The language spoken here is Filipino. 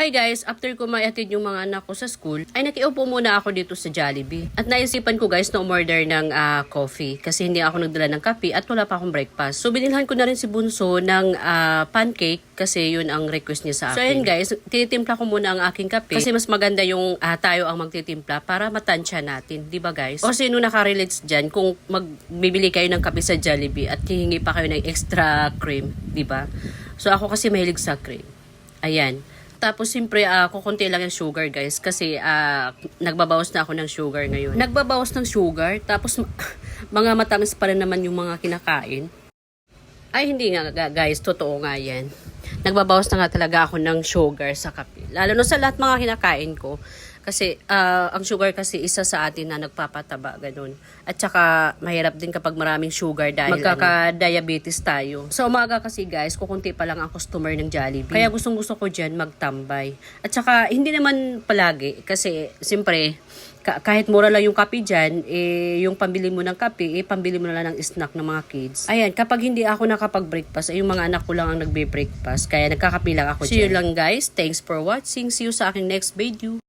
Hi guys, after ko maiatid yung mga anak ko sa school, ay nakiupo muna ako dito sa Jollibee. At naisipan ko guys na umorder ng ah, coffee kasi hindi ako nagdala ng kape at wala pa akong breakfast. So binilhan ko na rin si Bunso ng ah, pancake kasi yun ang request niya sa akin. So ayun guys, tinitimpla ko muna ang aking kape kasi mas maganda yung ah, tayo ang magtitimpla para matansya natin, di ba guys? O sino nakarelates dyan kung magbibili kayo ng kape sa Jollibee at hihingi pa kayo ng extra cream, di ba? So ako kasi mahilig sa cream. Ayan. Tapos, siyempre, uh, kukunti lang yung sugar, guys. Kasi, ah, nagbabawas na ako ng sugar ngayon. Nagbabawas ng sugar, tapos, mga matamis pa rin naman yung mga kinakain. Ay, hindi nga, ga- guys. Totoo nga yan. Nagbabawas na nga talaga ako ng sugar sa kape. Lalo na sa lahat mga kinakain ko. Kasi, ah, ang sugar kasi isa sa atin na nagpapataba, ganun. At saka, mahirap din kapag maraming sugar dahil magkaka-diabetes tayo. Sa umaga kasi, guys, kukunti pa lang ang customer ng Jollibee. Kaya gustong gusto ko dyan magtambay. At saka, hindi naman palagi. Kasi, simpre, ka- kahit mura lang yung kape dyan, eh, yung pambili mo ng kape, eh, pambili mo na lang ng snack ng mga kids. Ayan, kapag hindi ako nakapag-breakfast, eh, yung mga anak ko lang ang nagbe-breakfast. Kaya nagkakape lang ako See you lang guys. Thanks for watching. See you sa aking next video.